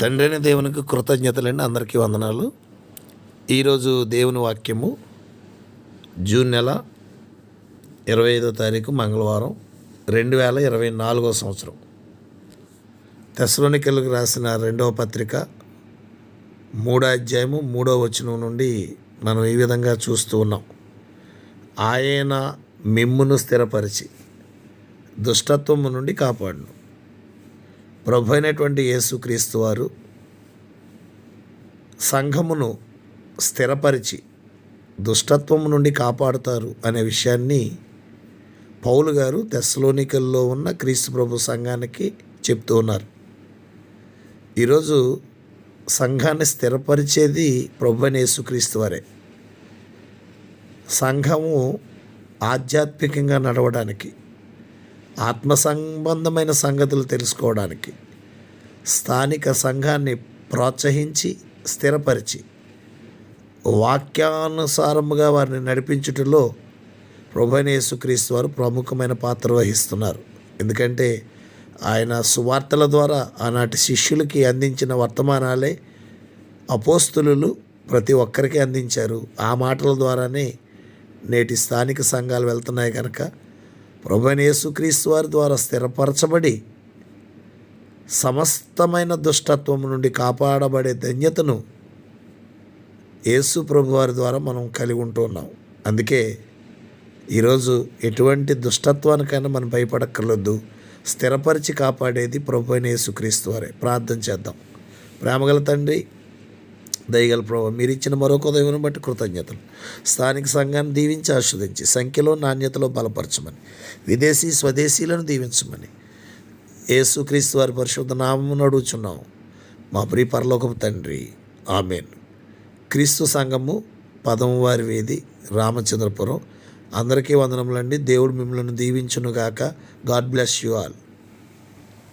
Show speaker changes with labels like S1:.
S1: తండ్రైన దేవునికి కృతజ్ఞతలండి అందరికీ వందనాలు. ఈరోజు దేవుని వాక్యము జూన్ నెల ఇరవై ఐదో తారీఖు మంగళవారం రెండు వేల ఇరవై నాలుగో సంవత్సరం. తెసలోనికలకు రాసిన రెండవ పత్రిక మూడో అధ్యాయము మూడో వచనం నుండి మనం ఈ విధంగా చూస్తూ ఉన్నాం. ఆయన మిమ్మును స్థిరపరిచి దుష్టత్వము నుండి కాపాడును. ప్రభు అయినటువంటి యేసుక్రీస్తు వారు సంఘమును స్థిరపరిచి దుష్టత్వం నుండి కాపాడుతారు అనే విషయాన్ని పౌలు గారు తెస్సలోనికల్లో ఉన్న క్రీస్తు ప్రభు సంఘానికి చెప్తూ ఉన్నారు. ఈరోజు సంఘాన్ని స్థిరపరిచేది ప్రభు అని యేసుక్రీస్తు వారే. సంఘము ఆధ్యాత్మికంగా నడవడానికి ఆత్మ సంబంధమైన సంగతులు తెలుసుకోవడానికి స్థానిక సంఘాన్ని ప్రోత్సహించి స్థిరపరిచి వాక్యానుసారముగా వారిని నడిపించుటలో ప్రభుని యేసుక్రీస్తు వారు ప్రముఖమైన పాత్ర వహిస్తున్నారు. ఎందుకంటే ఆయన సువార్తల ద్వారా ఆనాటి శిష్యులకి అందించిన వర్తమానాలే అపోస్తులు ప్రతి ఒక్కరికి అందించారు. ఆ మాటల ద్వారానే నేటి స్థానిక సంఘాలు వెళ్తున్నాయి కనుక ప్రభునేసుక్రీస్తు వారి ద్వారా స్థిరపరచబడి సమస్తమైన దుష్టత్వం నుండి కాపాడబడే ధన్యతను యేసు ప్రభు వారి ద్వారా మనం కలిగి ఉంటున్నాం అందుకే ఈరోజు ఎటువంటి దుష్టత్వానికైనా మనం భయపడక్కర్లేదు. స్థిరపరిచి కాపాడేది ప్రభు అయిన యేసుక్రీస్తు వారే. ప్రార్థన చేద్దాం. ప్రేమగల తండ్రి దయగల ప్రభావ మీరు ఇచ్చిన మరొక ఉదయం బట్టి కృతజ్ఞతలు. స్థానిక సంఘాన్ని దీవించి ఆస్వాదించి సంఖ్యలో నాణ్యతలో బలపరచమని విదేశీ స్వదేశీలను దీవించమని యేసుక్రీస్తు వారి పరిశుద్ధ నామమును అడుగుచున్నాం మా ప్రియ పరలోకపు తండ్రి ఆమెన్. క్రీస్తు సంఘము పదమవారి వీధి రామచంద్రపురం. అందరికీ వందనములండి. దేవుడు మిమ్మల్ని దీవించునుగాక. God bless you all.